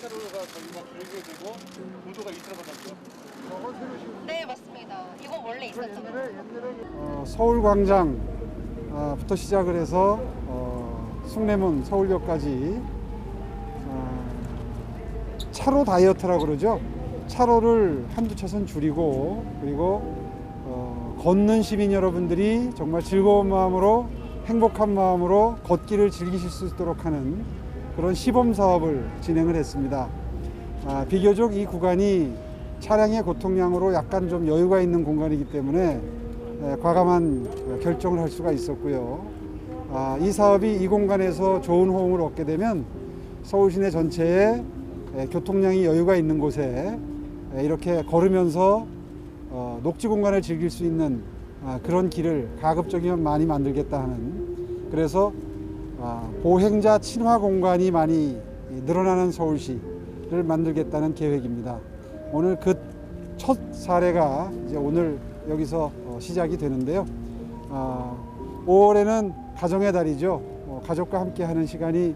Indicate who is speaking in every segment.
Speaker 1: 차로가 저희가 줄게 되고 보도가 이틀 받았죠.
Speaker 2: 네 맞습니다. 이건 원래 있었던 거.
Speaker 3: 어, 서울광장부터 시작을 해서 어, 숭례문 서울역까지 어, 차로 다이어트라고 그러죠. 차로를 한두 차선 줄이고 그리고 어, 걷는 시민 여러분들이 정말 즐거운 마음으로 행복한 마음으로 걷기를 즐기실 수 있도록 하는 그런 시범 사업을 진행을 했습니다. 아, 비교적 이 구간이 차량의 고통량으로 약간 좀 여유가 있는 공간이기 때문에 에, 과감한 결정을 할 수가 있었고요. 아, 이 사업이 이 공간에서 좋은 호응을 얻게 되면 서울 시내 전체에 에, 교통량이 여유가 있는 곳에 에, 이렇게 걸으면서 어, 녹지 공간을 즐길 수 있는 아, 그런 길을 가급적이면 많이 만들겠다 하는 그래서 아, 보행자 친화 공간이 많이 늘어나는 서울시를 만들겠다는 계획입니다. 오늘 그 첫 사례가 이제 오늘 여기서 어, 시작이 되는데요. 아, 5월에는 가정의 달이죠. 어, 가족과 함께 하는 시간이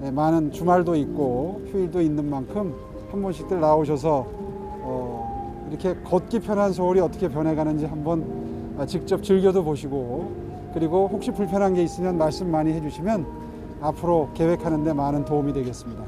Speaker 3: 네, 많은 주말도 있고 휴일도 있는 만큼 한 번씩들 나오셔서 어, 이렇게 걷기 편한 서울이 어떻게 변해가는지 한번 아, 직접 즐겨도 보시고 그리고 혹시 불편한 게 있으면 말씀 많이 해주시면 앞으로 계획하는 데 많은 도움이 되겠습니다.